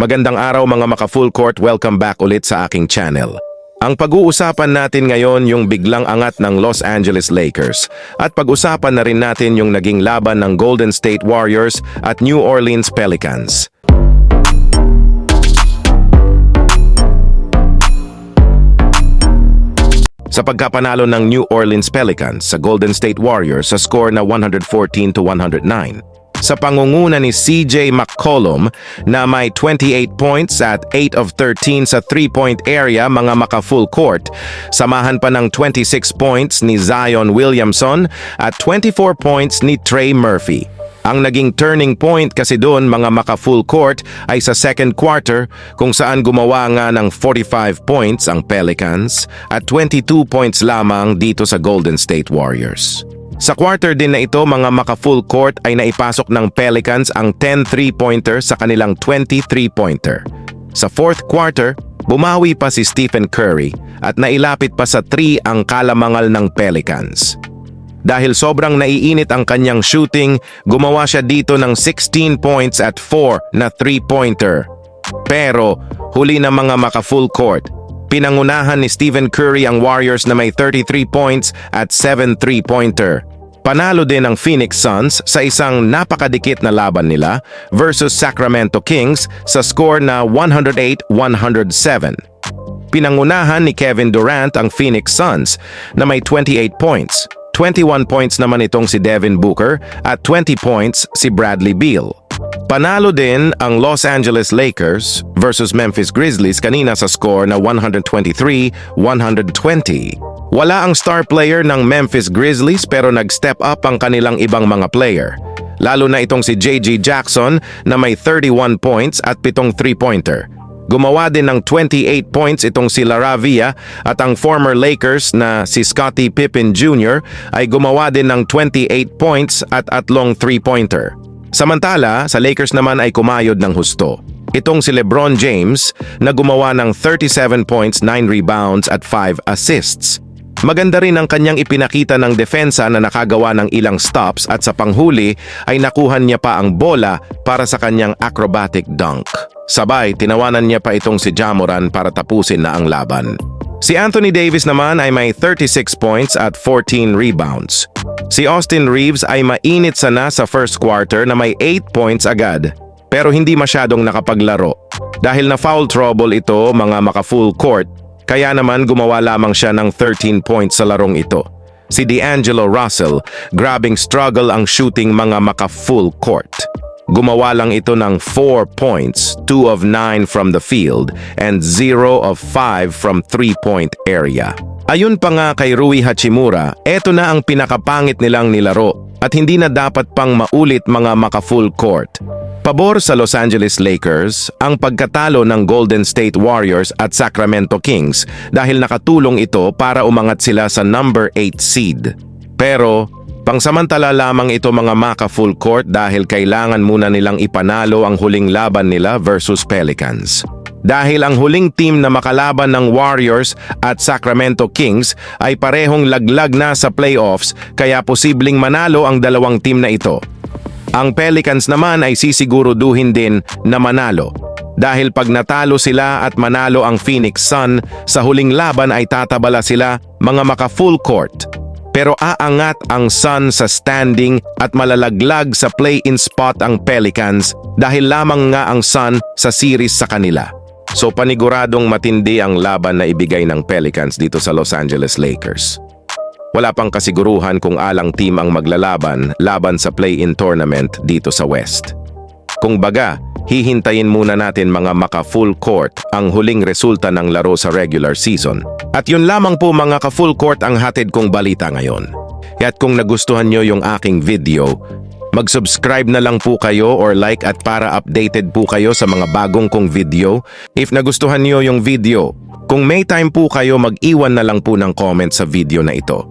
Magandang araw mga maka-full court, welcome back ulit sa aking channel. Ang pag-uusapan natin ngayon yung biglang angat ng Los Angeles Lakers at pag-usapan na rin natin yung naging laban ng Golden State Warriors at New Orleans Pelicans. Sa pagkapanalo ng New Orleans Pelicans sa Golden State Warriors sa score na 114 to 109. Sa pangunguna ni CJ McCollum na may 28 points at 8 of 13 sa 3-point area mga maka-full court. Samahan pa ng 26 points ni Zion Williamson at 24 points ni Trey Murphy. Ang naging turning point kasi doon mga maka-full court ay sa second quarter kung saan gumawa nga ng 45 points ang Pelicans at 22 points lamang dito sa Golden State Warriors. Sa quarter din na ito mga maka-full court ay naipasok ng Pelicans ang 10 3-pointer sa kanilang 20 3-pointer. Sa fourth quarter, bumawi pa si Stephen Curry at nailapit pa sa 3 ang kalamangal ng Pelicans. Dahil sobrang naiinit ang kanyang shooting, gumawa siya dito ng 16 points at 4 na 3-pointer. Pero huli na mga maka-full court, pinangunahan ni Stephen Curry ang Warriors na may 33 points at 7 3-pointer. Panalo din ang Phoenix Suns sa isang napakadikit na laban nila versus Sacramento Kings sa score na 108-107. Pinangunahan ni Kevin Durant ang Phoenix Suns na may 28 points. 21 points naman itong si Devin Booker at 20 points si Bradley Beal. Panalo din ang Los Angeles Lakers versus Memphis Grizzlies kanina sa score na 123-120. Wala ang star player ng Memphis Grizzlies pero nag-step up ang kanilang ibang mga player. Lalo na itong si JG Jackson na may 31 points at pitong 3-pointer. Gumawa din ng 28 points itong si Laravia at ang former Lakers na si Scottie Pippen Jr. ay gumawa din ng 28 points at atlong 3-pointer. Samantala, sa Lakers naman ay kumayod ng husto. Itong si LeBron James na gumawa ng 37 points, 9 rebounds at 5 assists. Maganda rin ang kanyang ipinakita ng depensa na nakagawa ng ilang stops at sa panghuli ay nakuhan niya pa ang bola para sa kanyang acrobatic dunk. Sabay, tinawanan niya pa itong si Jamoran para tapusin na ang laban. Si Anthony Davis naman ay may 36 points at 14 rebounds. Si Austin Reeves ay mainit sana sa first quarter na may 8 points agad pero hindi masyadong nakapaglaro. Dahil na foul trouble ito mga maka-full court, kaya naman gumawa lamang siya ng 13 points sa larong ito. Si D'Angelo Russell, grabing struggle ang shooting mga maka-full court. Gumawa lang ito ng 4 points, 2 of 9 from the field, and 0 of 5 from 3-point area. Ayun pa nga kay Rui Hachimura, eto na ang pinakapangit nilang nilaro at hindi na dapat pang maulit mga maka-full court. Pabor sa Los Angeles Lakers ang pagkatalo ng Golden State Warriors at Sacramento Kings dahil nakatulong ito para umangat sila sa number 8 seed. Pero Pangsamantala lamang ito mga maka full court dahil kailangan muna nilang ipanalo ang huling laban nila versus Pelicans. Dahil ang huling team na makalaban ng Warriors at Sacramento Kings ay parehong laglag na sa playoffs kaya posibleng manalo ang dalawang team na ito. Ang Pelicans naman ay sisiguruduhin din na manalo. Dahil pag natalo sila at manalo ang Phoenix Sun, sa huling laban ay tatabala sila mga maka full court. Pero aangat ang Sun sa standing at malalaglag sa play-in spot ang Pelicans dahil lamang nga ang Sun sa series sa kanila. So paniguradong matindi ang laban na ibigay ng Pelicans dito sa Los Angeles Lakers. Wala pang kasiguruhan kung alang team ang maglalaban laban sa play-in tournament dito sa West. Kung baga, hihintayin muna natin mga maka-full court ang huling resulta ng laro sa regular season. At yun lamang po mga ka-full court ang hatid kong balita ngayon. At kung nagustuhan nyo yung aking video, mag-subscribe na lang po kayo or like at para updated po kayo sa mga bagong kong video. If nagustuhan nyo yung video, kung may time po kayo mag-iwan na lang po ng comment sa video na ito.